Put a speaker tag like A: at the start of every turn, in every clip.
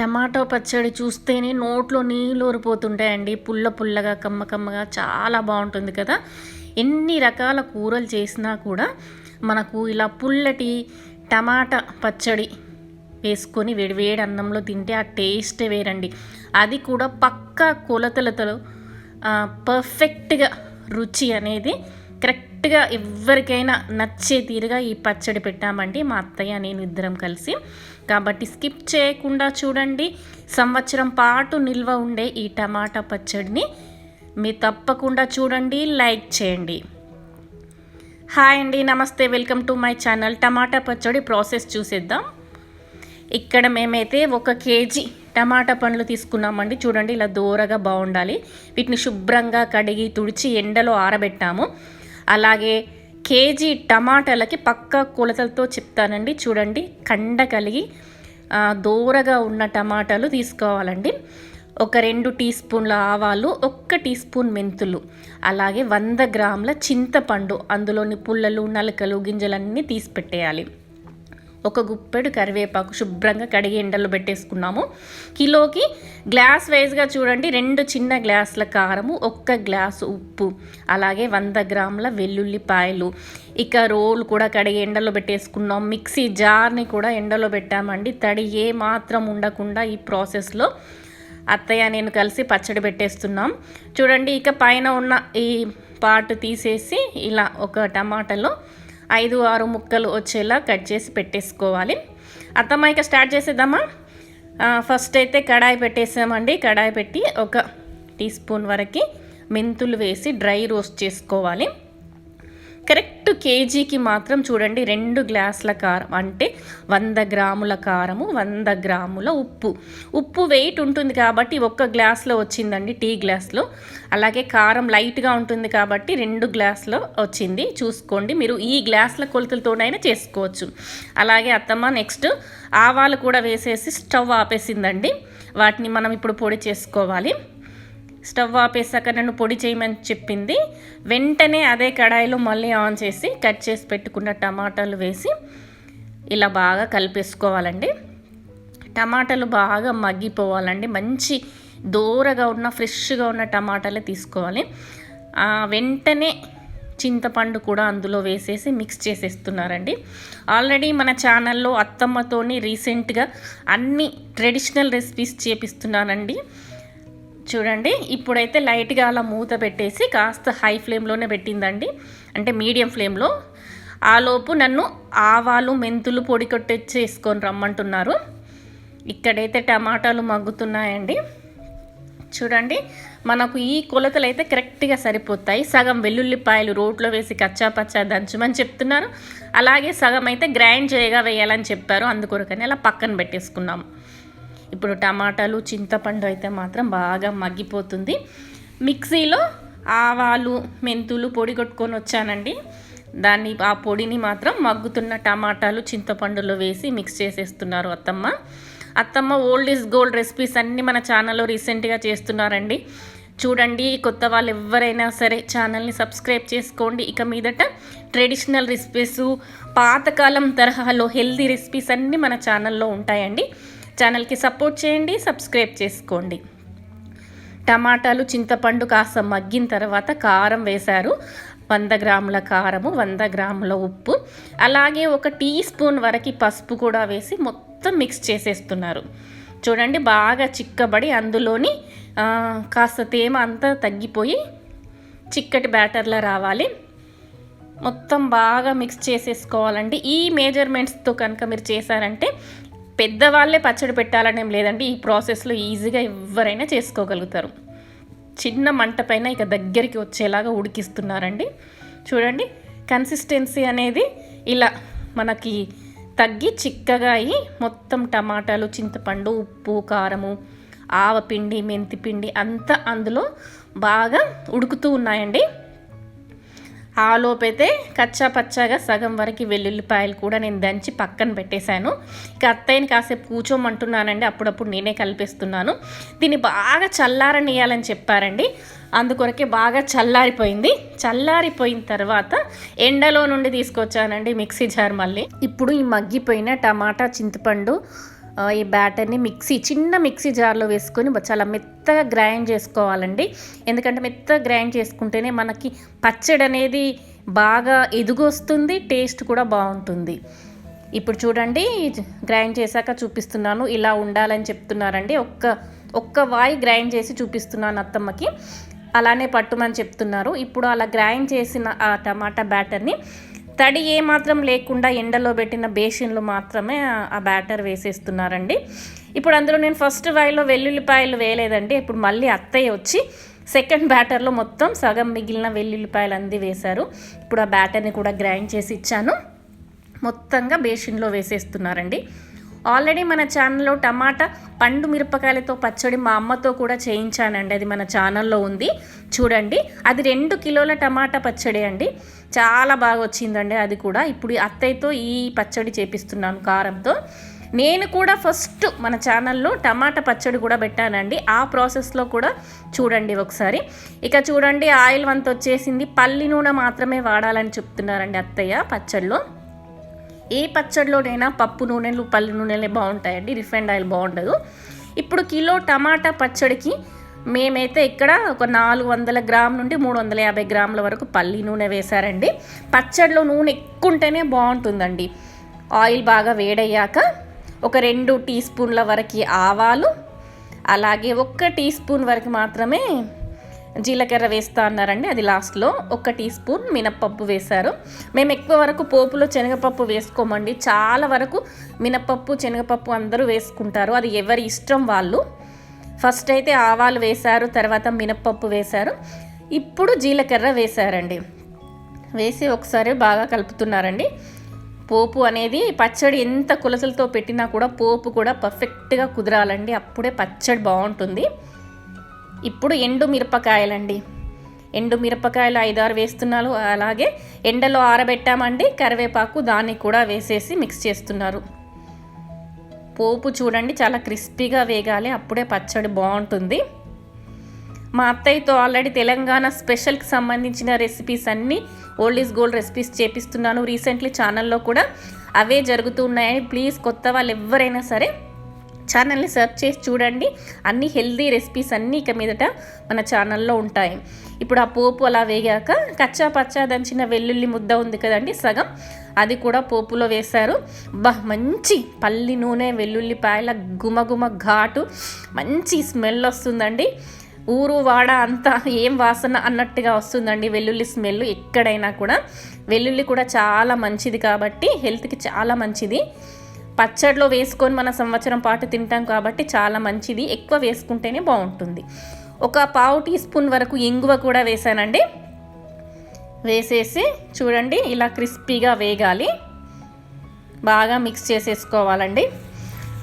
A: Tomato పచ్చడి చూస్తేనే నోట్లో నీళ్ళు ఊరిపోతుంటాయండి. పుల్ల పుల్లగా కమ్మ కమ్మగా చాలా బాగుంటుంది కదా. ఎన్ని రకాల కూరలు చేసినా కూడా మనకు ఇలా పుల్లటి టమాటా పచ్చడి వేసుకొని వేడివేడి అన్నంలో తింటే ఆ టేస్ట్ వేరండి. అది కూడా పక్కా కొలతలతో పర్ఫెక్ట్గా రుచి అనేది కరెక్ట్గా ఎవరికైనా నచ్చే తీరుగా ఈ పచ్చడి పెట్టామండి. మా అత్తయ్య నేను ఇద్దరం కలిసి. కాబట్టి స్కిప్ చేయకుండా చూడండి. సంవత్సరం పాటు నిల్వ ఉండే ఈ టమాటా పచ్చడిని మీరు తప్పకుండా చూడండి లైక్ చేయండి. హాయ్ అండి నమస్తే. Welcome to my channel. టమాటా పచ్చడి ప్రాసెస్ చూసేద్దాం. ఇక్కడ మేమైతే ఒక కేజీ టమాటా పండ్లు తీసుకున్నామండి. చూడండి ఇలా దూరగా బాగుండాలి. వీటిని శుభ్రంగా కడిగి తుడిచి ఎండలో ఆరబెట్టాము. అలాగే కేజీ టమాటాలకి పక్క కొలతలతో చెప్తానండి. చూడండి కండ కలిగి దూరగా ఉన్న టమాటాలు తీసుకోవాలండి. ఒక రెండు టీ స్పూన్ల ఆవాలు ఒక్క టీ స్పూన్ మెంతులు అలాగే వంద గ్రాముల చింతపండు అందులోని పుల్లలు నలకలు గింజలన్నీ తీసి పెట్టేయాలి. ఒక గుప్పెడు కరివేపాకు శుభ్రంగా కడిగి ఎండలో పెట్టేసుకున్నాము. కిలోకి గ్లాస్ వైజ్గా చూడండి రెండు చిన్న గ్లాసుల కారము ఒక్క గ్లాసు ఉప్పు అలాగే వంద గ్రాముల వెల్లుల్లిపాయలు. ఇక రోలు కూడా కడిగి ఎండలో పెట్టేసుకున్నాం. మిక్సీ జార్ని కూడా ఎండలో పెట్టామండి. తడి ఏ మాత్రం ఉండకుండా ఈ ప్రాసెస్లో అత్తయ్య నేను కలిసి పచ్చడి పెట్టేస్తున్నాం. చూడండి ఇక పైన ఉన్న ఈ పార్ట్ తీసేసి ఇలా ఒక టమాటాలో ఐదు ఆరు ముక్కలు వచ్చేలా కట్ చేసి పెట్టేసుకోవాలి. అత్తమ్మ ఇక స్టార్ట్ చేసేద్దామా ఫస్ట్ అయితే కడాయి పెట్టేసామండి. కడాయి పెట్టి ఒక టీ స్పూన్ వరకు మెంతులు వేసి డ్రై రోస్ట్ చేసుకోవాలి. కరెక్ట్ కేజీకి మాత్రం చూడండి రెండు గ్లాసుల కారం అంటే వంద గ్రాముల కారము వంద గ్రాముల ఉప్పు. ఉప్పు వెయిట్ ఉంటుంది కాబట్టి ఒక్క గ్లాస్లో వచ్చిందండి టీ గ్లాస్లో. అలాగే కారం లైట్గా ఉంటుంది కాబట్టి రెండు గ్లాసులో వచ్చింది. చూసుకోండి మీరు ఈ గ్లాసుల కొలతలతోనైనా చేసుకోవచ్చు. అలాగే అత్తమ్మ నెక్స్ట్ ఆవాలు కూడా వేసేసి స్టవ్ ఆపేసిందండి. వాటిని మనం ఇప్పుడు పొడి చేసుకోవాలి. స్టవ్ ఆపేసాక నన్ను పొడి చేయమని చెప్పింది. వెంటనే అదే కడాయిలో మళ్ళీ ఆన్ చేసి కట్ చేసి పెట్టుకున్న టమాటాలు వేసి ఇలా బాగా కలిపేసుకోవాలండి. టమాటాలు బాగా మగ్గిపోవాలండి. మంచి దూరగా ఉన్న ఫ్రెష్గా ఉన్న టమాటాలే తీసుకోవాలి. వెంటనే చింతపండు కూడా అందులో వేసేసి మిక్స్ చేసేస్తున్నారండి. ఆల్రెడీ మన ఛానల్లో అత్తమ్మతోని రీసెంట్గా అన్ని ట్రెడిషనల్ రెసిపీస్ చేపిస్తున్నానండి. చూడండి. ఇప్పుడైతే లైట్గా అలా మూత పెట్టేసి కాస్త హై ఫ్లేమ్లోనే పెట్టిందండి. అంటే మీడియం ఫ్లేమ్లో ఆలోపు నన్ను ఆవాలు మెంతులు పొడి కొట్టేసి రమ్మంటున్నారు. ఇక్కడైతే టమాటాలు మగ్గుతున్నాయండి. చూడండి. మనకు ఈ కొలతలు అయితే కరెక్ట్గా సరిపోతాయి. సగం వెల్లుల్లిపాయలు రోట్లో వేసి కచ్చా పచ్చా దంచమని చెప్తున్నారు. అలాగే సగం అయితే గ్రైండ్ చేయగా వేయాలని చెప్పారు. అందుకొరకని అలా పక్కన పెట్టేసుకున్నాము. ఇప్పుడు టమాటాలు చింతపండు అయితే మాత్రం బాగా మగ్గిపోతుంది. మిక్సీలో ఆవాలు మెంతులు పొడి కొట్టుకొని వచ్చానండి. దాన్ని ఆ పొడిని మాత్రం మగ్గుతున్న టమాటాలు చింతపండులో వేసి మిక్స్ చేసేస్తున్నారు అత్తమ్మ. అత్తమ్మ ఓల్డ్ ఈజ్ గోల్డ్ రెసిపీస్ అన్నీ మన ఛానల్లో రీసెంట్గా చేస్తున్నారండి. చూడండి కొత్త వాళ్ళు ఎవరైనా సరే ఛానల్ని సబ్స్క్రైబ్ చేసుకోండి. ఇక మీదట ట్రెడిషనల్ రెసిపీస్ పాతకాలం తరహాలో హెల్తీ రెసిపీస్ అన్నీ మన ఛానల్లో ఉంటాయండి. ఛానల్కి సపోర్ట్ చేయండి సబ్స్క్రైబ్ చేసుకోండి. టమాటాలు చింతపండు కాస్త మగ్గిన తర్వాత కారం వేశారు. వంద గ్రాముల కారము వంద గ్రాముల ఉప్పు. అలాగే ఒక టీ స్పూన్ వరకు పసుపు కూడా వేసి మొత్తం మిక్స్ చేసేస్తున్నారు. చూడండి బాగా చిక్కబడి అందులోని కాస్త తేమ అంతా తగ్గిపోయి చిక్కటి బ్యాటర్లా రావాలి. మొత్తం బాగా మిక్స్ చేసేసుకోవాలండి. ఈ మేజర్మెంట్స్తో కనుక మీరు చేశారంటే పెద్దవాళ్ళే పచ్చడి పెట్టాలనేం లేదండి. ఈ ప్రాసెస్లో ఈజీగా ఎవరైనా చేసుకోగలుగుతారు. చిన్న మంట పైన ఇక దగ్గరికి వచ్చేలాగా ఉడికిస్తున్నారండి. చూడండి కన్సిస్టెన్సీ అనేది ఇలా మనకి తగ్గి చిక్కగా అయ్యి మొత్తం టమాటాలు చింతపండు ఉప్పు కారము ఆవపిండి మెంతిపిండి అంతా అందులో బాగా ఉడుకుతూ ఉన్నాయండి. ఆలోపైతే కచ్చా పచ్చాగా సగం వరకు వెల్లుల్లిపాయలు కూడా నేను దంచి పక్కన పెట్టేశాను. ఇక అత్తయ్యని కాసేపు కూర్చోమంటున్నానండి. అప్పుడప్పుడు నేనే కలిపేస్తున్నాను. దీన్ని బాగా చల్లారనియాలని చెప్పారండి. అందుకొరకే బాగా చల్లారిపోయింది. చల్లారిపోయిన తర్వాత ఎండలో నుండి తీసుకొచ్చానండి మిక్సీ జార్ మళ్ళీ. ఇప్పుడు ఈ మగ్గిపోయిన టమాటా చింతపండు ఈ బ్యాటర్ని మిక్సీ చిన్న మిక్సీ జార్లో వేసుకొని చాలా మెత్తగా గ్రైండ్ చేసుకోవాలండి. ఎందుకంటే మెత్తగా గ్రైండ్ చేసుకుంటేనే మనకి పచ్చడి అనేది బాగా ఎదుగొస్తుంది టేస్ట్ కూడా బాగుంటుంది. ఇప్పుడు చూడండి గ్రైండ్ చేశాక చూపిస్తున్నాను ఇలా ఉండాలని చెప్తున్నారండి. ఒక్క ఒక్క వాయి గ్రైండ్ చేసి చూపిస్తున్నాను అత్తమ్మకి. అలానే పట్టుమని చెప్తున్నారు. ఇప్పుడు అలా గ్రైండ్ చేసిన ఆ టమాటా బ్యాటర్ని తడి ఏ మాత్రం లేకుండా ఎండలో పెట్టిన బేసిన్లు మాత్రమే ఆ- ఆ బ్యాటర్ వేసేస్తున్నారండి. ఇప్పుడు అందులో నేను ఫస్ట్ వాయిలో వెల్లుల్లిపాయలు వేయలేదండి. ఇప్పుడు మళ్ళీ అత్తయ్య వచ్చి సెకండ్ బ్యాటర్లో మొత్తం సగం మిగిలిన వెల్లుల్లిపాయలు అంది వేశారు. ఇప్పుడు ఆ బ్యాటర్ని కూడా గ్రైండ్ చేసి ఇచ్చాను. మొత్తంగా బేసిన్లో వేసేస్తున్నారండి. ఆల్రెడీ మన ఛానల్లో టమాటా పండు మిరపకాయలతో పచ్చడి మా అమ్మతో కూడా చేయించానండి. అది మన ఛానల్లో ఉంది. చూడండి. అది రెండు కిలోల టమాటా పచ్చడి అండి. చాలా బాగా వచ్చిందండి అది కూడా. ఇప్పుడు అత్తయ్యతో ఈ పచ్చడి చేపిస్తున్నాను కారంతో. నేను కూడా ఫస్ట్ మన ఛానల్లో టమాటా పచ్చడి కూడా పెట్టానండి. ఆ ప్రాసెస్లో కూడా చూడండి ఒకసారి. ఇక చూడండి ఆయిల్ వంత వచ్చేసింది. పల్లి నూనె మాత్రమే వాడాలని చెప్తున్నారండి అత్తయ్య పచ్చడిలో. ఏ పచ్చడిలోనైనా పప్పు నూనెలు పల్లి నూనెలే బాగుంటాయండి. రిఫైండ్ ఆయిల్ బాగుండదు. ఇప్పుడు కిలో టమాటా పచ్చడికి మేమైతే ఇక్కడ ఒక నాలుగు వందల గ్రామ్ నుండి మూడు వందల యాభై గ్రాముల వరకు పల్లి నూనె వేశారండి. పచ్చడిలో నూనె ఎక్కువ ఉంటేనే బాగుంటుందండి. ఆయిల్ బాగా వేడయ్యాక ఒక రెండు టీ స్పూన్ల వరకు ఆవాలు అలాగే ఒక్క టీ స్పూన్ వరకు మాత్రమే జీలకర్ర వేస్తా అన్నారండి. అది లాస్ట్లో ఒక టీ స్పూన్ మినప్పప్పు వేశారు. మేము ఎక్కువ వరకు పోపులో శనగపప్పు వేసుకోమండి. చాలా వరకు మినప్పప్పు శనగపప్పు అందరూ వేసుకుంటారు. అది ఎవరి ఇష్టం వాళ్ళు. ఫస్ట్ అయితే ఆవాలు వేశారు తర్వాత మినప్పప్పు వేశారు. ఇప్పుడు జీలకర్ర వేశారండి. వేసి ఒకసారి బాగా కలుపుతున్నారండి. పోపు అనేది పచ్చడి ఎంత కులసలతో పెట్టినా కూడా పోపు కూడా పర్ఫెక్ట్గా కుదరాలండి. అప్పుడే పచ్చడి బాగుంటుంది. ఇప్పుడు ఎండు మిరపకాయలండి. ఎండు మిరపకాయలు ఐదారు వేస్తున్నారు. అలాగే ఎండలో ఆరబెట్టామండి. కరివేపాకు దాన్ని కూడా వేసేసి మిక్స్ చేస్తున్నారు. పోపు చూడండి చాలా క్రిస్పీగా వేగాలి. అప్పుడే పచ్చడి బాగుంటుంది. మా అత్తయ్యతో ఆల్రెడీ తెలంగాణ స్పెషల్కి సంబంధించిన రెసిపీస్ అన్నీ ఓల్డ్ ఈజ్ గోల్డ్ రెసిపీస్ చేపిస్తున్నాను. రీసెంట్లీ ఛానల్లో కూడా అవే జరుగుతూ ఉన్నాయని. ప్లీజ్ కొత్త వాళ్ళు ఎవరైనా సరే ఛానల్ని సెర్చ్ చేసి చూడండి. అన్ని హెల్దీ రెసిపీస్ అన్నీ ఇక మీదట మన ఛానల్లో ఉంటాయి. ఇప్పుడు ఆ పోపు అలా వేగాక కచ్చా పచ్చా దంచిన వెల్లుల్లి ముద్ద ఉంది కదండి సగం. అది కూడా పోపులో వేశారు. బా మంచి పల్లి నూనె వెల్లుల్లిపాయల గుమగుమ ఘాటు. మంచి స్మెల్ వస్తుందండి. ఊరు వాడ అంతా ఏం వాసన అన్నట్టుగా వస్తుందండి వెల్లుల్లి స్మెల్ ఎక్కడైనా కూడా. వెల్లుల్లి కూడా చాలా మంచిది కాబట్టి హెల్త్కి చాలా మంచిది. పచ్చడిలో వేసుకొని మన సంవత్సరం పాటు తింటాం కాబట్టి చాలా మంచిది. ఎక్కువ వేసుకుంటేనే బాగుంటుంది. ఒక పావు టీ స్పూన్ వరకు ఇంగువ కూడా వేసానండి వేసేసి చూడండి ఇలా క్రిస్పీగా వేగాలి. బాగా మిక్స్ చేసేసుకోవాలండి.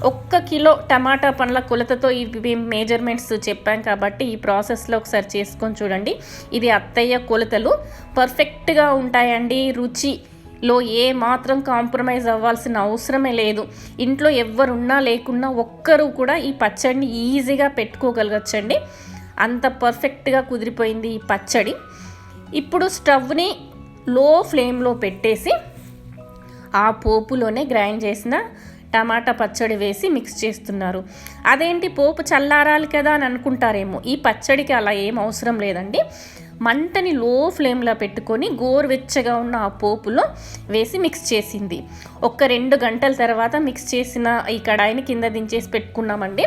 A: ఒక్క కిలో టమాటా పండ్ల కొలతతో ఇవి మేజర్మెంట్స్ చెప్పాం కాబట్టి ఈ ప్రాసెస్లో ఒకసారి చేసుకొని చూడండి. ఇది అత్తయ్య కొలతలు. పర్ఫెక్ట్గా ఉంటాయండి. రుచిలో ఏ మాత్రం కాంప్రమైజ్ అవ్వాల్సిన అవసరమే లేదు. ఇంట్లో ఎవరున్నా లేకున్నా ఒక్కరు కూడా ఈ పచ్చడిని ఈజీగా పెట్టుకోగలగచ్చండి. అంత పర్ఫెక్ట్గా కుదిరిపోయింది ఈ పచ్చడి. ఇప్పుడు స్టవ్ని లో ఫ్లేమ్లో పెట్టేసి ఆ పోపులోనే గ్రైండ్ చేసిన టమాటా పచ్చడి వేసి మిక్స్ చేస్తున్నారు. అదేంటి పోపు చల్లారాలి కదా అని అనుకుంటారేమో. ఈ పచ్చడికి అలా ఏం అవసరం లేదండి. మంటని లో ఫ్లేమ్లో పెట్టుకొని గోరువెచ్చగా ఉన్న ఆ పోపులో వేసి మిక్స్ చేసింది. ఒక రెండు గంటల తర్వాత మిక్స్ చేసిన ఈ కడాయిని కింద దించేసి పెట్టుకున్నామండి.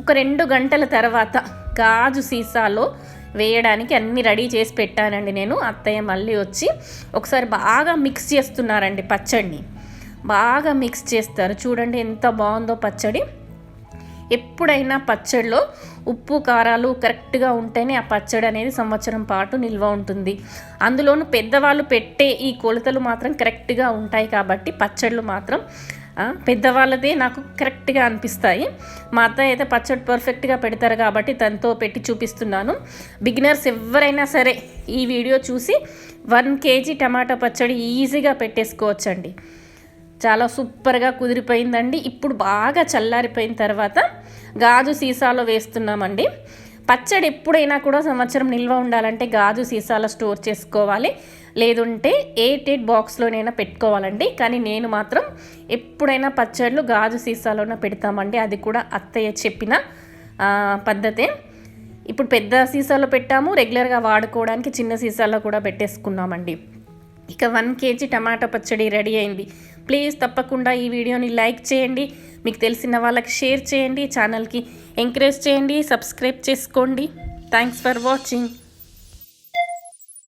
A: ఒక రెండు గంటల తర్వాత గాజు సీసాలో వేయడానికి అన్ని రెడీ చేసి పెట్టానండి నేను. అత్తయ్య మళ్ళీ వచ్చి ఒకసారి బాగా మిక్స్ చేస్తున్నారండి పచ్చడిని. బాగా మిక్స్ చేస్తారు. చూడండి ఎంత బాగుందో పచ్చడి. ఎప్పుడైనా పచ్చడిలో ఉప్పు కారాలు కరెక్ట్గా ఉంటేనే ఆ పచ్చడి అనేది సంవత్సరం పాటు నిల్వ ఉంటుంది. అందులోనూ పెద్దవాళ్ళు పెట్టే ఈ కొలతలు మాత్రం కరెక్ట్గా ఉంటాయి కాబట్టి పచ్చళ్ళు మాత్రం పెద్దవాళ్ళదే నాకు కరెక్ట్గా అనిపిస్తాయి. మా అత్తయ్య అయితే పచ్చడి పర్ఫెక్ట్గా పెడతారు కాబట్టి తనతో పెట్టి చూపిస్తున్నాను. బిగినర్స్ ఎవరైనా సరే ఈ వీడియో చూసి వన్ కేజీ టమాటా పచ్చడి ఈజీగా పెట్టేసుకోవచ్చండి. చాలా సూపర్గా కుదిరిపోయిందండి. ఇప్పుడు బాగా చల్లారిపోయిన తర్వాత గాజు సీసాలో వేస్తున్నామండి. పచ్చడి ఎప్పుడైనా కూడా సంవత్సరం నిల్వ ఉండాలంటే గాజు సీసాలో స్టోర్ చేసుకోవాలి. లేదంటే ఎయిట్ బాక్స్లోనైనా పెట్టుకోవాలండి. కానీ నేను మాత్రం ఎప్పుడైనా పచ్చళ్ళు గాజు సీసాలోనే పెడతామండి. అది కూడా అత్తయ్య చెప్పిన పద్ధతే. ఇప్పుడు పెద్ద సీసాలో పెట్టాము రెగ్యులర్గా వాడుకోవడానికి చిన్న సీసాలో కూడా పెట్టేసుకున్నామండి. ఇక వన్ కేజీ టమాటా పచ్చడి రెడీ అయింది. ప్లీజ్ తప్పకుండా ఈ వీడియోని లైక్ చేయండి. మీకు తెలిసిన వాళ్ళకి షేర్ చేయండి. ఛానల్కి ఎంకరేజ్ చేయండి. సబ్స్క్రైబ్ చేసుకోండి. Thanks for watching.